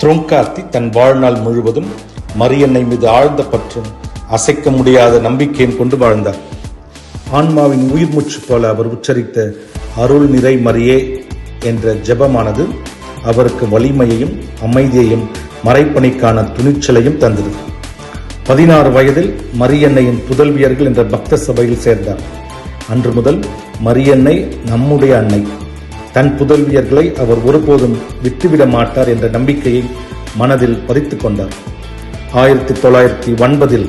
த்ரோங்கார்த்தி தன் வாழ்நாள் முழுவதும் மரியன்னை மீது ஆழ்ந்த பற்றும் அசைக்க முடியாத நம்பிக்கையும் கொண்டு வாழ்ந்தார். ஆன்மாவின் உயிர் மூச்சு போல அவர் உச்சரித்த அருள் நிறை மரியே என்ற ஜெபமானது அவருக்கு வலிமையையும் அமைதியையும் மறைப்பணிக்கான துணிச்சலையும் தந்தது. பதினாறு வயதில் மரியன்னையின் புதல்வியர்கள் என்ற பக்த சபையில் சேர்ந்தார். அன்று முதல் மரியன்னை நம்முடைய அன்னை தன் புதல்வியர்களை அவர் ஒருபோதும் விட்டுவிட மாட்டார் என்ற நம்பிக்கையை மனதில் பதித்துக் கொண்டார். ஆயிரத்தி தொள்ளாயிரத்தி ஒன்பதில்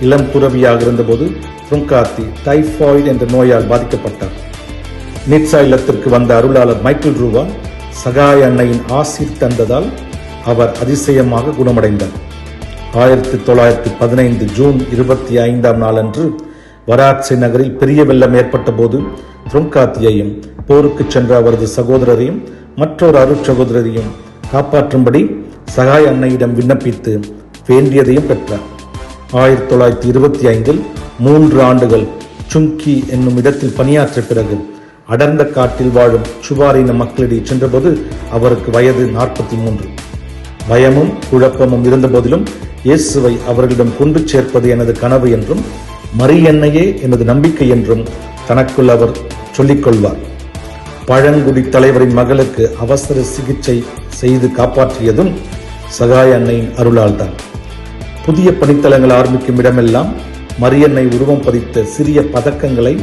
இளம் துறவியாக இருந்தபோது துங்காத்தி டைஃபாய்டு என்ற நோயால் பாதிக்கப்பட்டார். நிட்சா இல்லத்திற்கு வந்த அருளாளர் மைக்கேல் ரூவா சகாய அன்னையின் ஆசீர் தந்ததால் அவர் அதிசயமாக குணமடைந்தார். ஆயிரத்தி தொள்ளாயிரத்தி பதினைந்து ஜூன் இருபத்தி ஐந்தாம் நாளன்று வராட்சி நகரில் பெரிய வெள்ளம் ஏற்பட்ட போது துருங்காத்தியையும் போருக்கு சென்ற அவரது சகோதரரையும் மற்றொரு அருட்சகோதரரையும் காப்பாற்றும்படி சகாய் அன்னையிடம் விண்ணப்பித்து வேண்டியதையும் பெற்றார். ஆயிரத்தி தொள்ளாயிரத்தி இருபத்தி ஐந்தில் மூன்று ஆண்டுகள் சுங்கி என்னும் இடத்தில் பணியாற்றிய பிறகு அடர்ந்த காட்டில் வாழும் சுவாரின மக்களிடையே சென்றபோது அவருக்கு வயது நாற்பத்தி மூன்று. பயமும் குழப்பமும் இருந்தபோதிலும் இயேசுவை அவர்களிடம் கொண்டு சேர்ப்பது எனது கனவு என்றும் மரியன்னையே எனது நம்பிக்கை என்றும் தனக்குள் அவர் சொல்லிக் கொள்வார் பழங்குடி தலைவரின் மகளுக்கு அவசர சிகிச்சை செய்து காப்பாற்றியதும் சகாய அன்னையின் அருளால்தான். புதிய பணித்தளங்கள் ஆரம்பிக்கும் இடமெல்லாம் மரியன்னை உருவம் பதித்த சிறிய பதக்கங்களை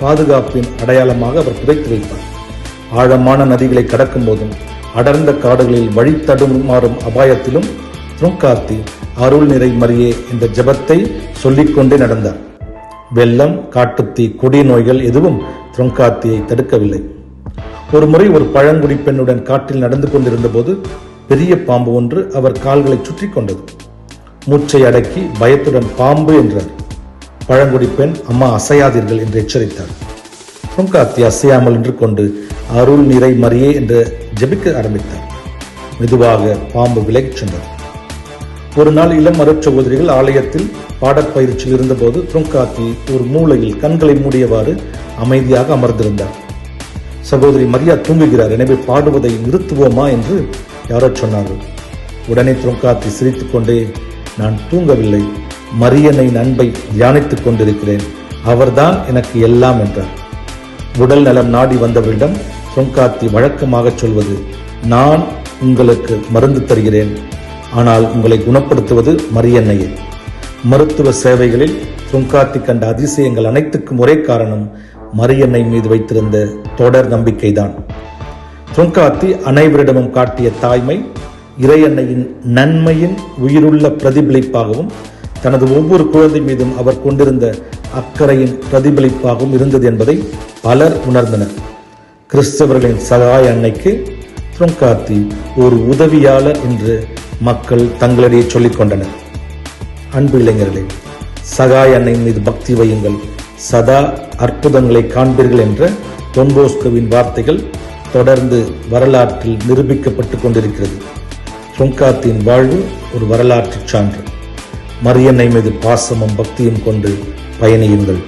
பாதுகாப்பின் அடையாளமாக அவர் புதைத்து வைப்பார். ஆழமான நதிகளை கடக்கும் போதும் அடர்ந்த காடுகளில் வழி தடுமாறும் அபாயத்திலும் துருங்காத்தி அருள் நிறை மறியே இந்த ஜெபத்தை சொல்லிக்கொண்டே நடந்தார். வெள்ளம் காட்டுத்தீ கொடிய நோய்கள் எதுவும் துருங்காத்தியை தடுக்கவில்லை. ஒரு முறை ஒரு பழங்குடி பெண்ணுடன் காட்டில் நடந்து கொண்டிருந்த போது பெரிய பாம்பு ஒன்று அவர் கால்களை சுற்றி கொண்டது. மூச்சை அடக்கி பயத்துடன் பாம்பு என்றார். பழங்குடி பெண் அம்மா அசையாதீர்கள் என்று எச்சரித்தார். துங்காத்தி அசையாமல் நின்று கொண்டு அருள் நிறை மரியே என்று ஜெபிக்க ஆரம்பித்தார். மெதுவாக பாம்பு விலகிச் சென்றது. ஒரு நாள் இளம் அருட்சகோதரிகள் ஆலயத்தில் பாடற்பயிற்சியில் இருந்தபோது துங்காத்தி ஒரு மூலையில் கண்களை மூடியவாறு அமைதியாக அமர்ந்திருந்தார். சகோதரி மரியா தூங்குகிறார் எனவே பாடுவதை நிறுத்துவோமா என்று யாரோ சொன்னார்கள். உடனே துங்காத்தி சிரித்துக்கொண்டே நான் தூங்கவில்லை. மரியனின் நண்பை தியானித்துக் கொண்டிருக்கிறேன். அவர்தான் எனக்கு எல்லாம் என்றார். உடல் நலம் நாடி வந்தவரிடம் தொங்காத்தி வழக்கமாக சொல்வது நான் உங்களுக்கு மருந்து தருகிறேன். ஆனால் உங்களை குணப்படுத்துவது மரியன்னையே. மருத்துவ சேவைகளில் தொங்காத்தி கண்ட அதிசயங்கள் அனைத்துக்கும் ஒரே காரணம் மரியன்னை மீது வைத்திருந்த தொடர் நம்பிக்கைதான். சுங்காத்தி அனைவரிடமும் காட்டிய தாய்மை இறையன்னையின் நன்மையின் உயிருள்ள பிரதிபலிப்பாகவும் தனது ஒவ்வொரு குழந்தை மீதும் அவர் கொண்டிருந்த அக்கறையின் பிரதிபலிப்பாகவும் இருந்தது என்பதை பலர் உணர்ந்தனர். கிறிஸ்தவர்களின் சகாய அன்னைக்கு துரங்காத்தி ஒரு உதவியாளர் என்று மக்கள் தங்களிடையே சொல்லிக் கொண்டனர். அன்பு இளைஞர்களே சகாய் அன்னையின் மீது பக்தி வையுங்கள். சதா அற்புதங்களை காண்பீர்கள் என்ற தொன்போஸ்கோவின் வார்த்தைகள் தொடர்ந்து வரலாற்றில் நிரூபிக்கப்பட்டு கொண்டிருக்கிறது. தொங்காத்தின் வாழ்வு ஒரு வரலாற்று சான்று. மரியன்னை மீது பாசமும் பக்தியும் கொண்டு பயணியுங்கள்.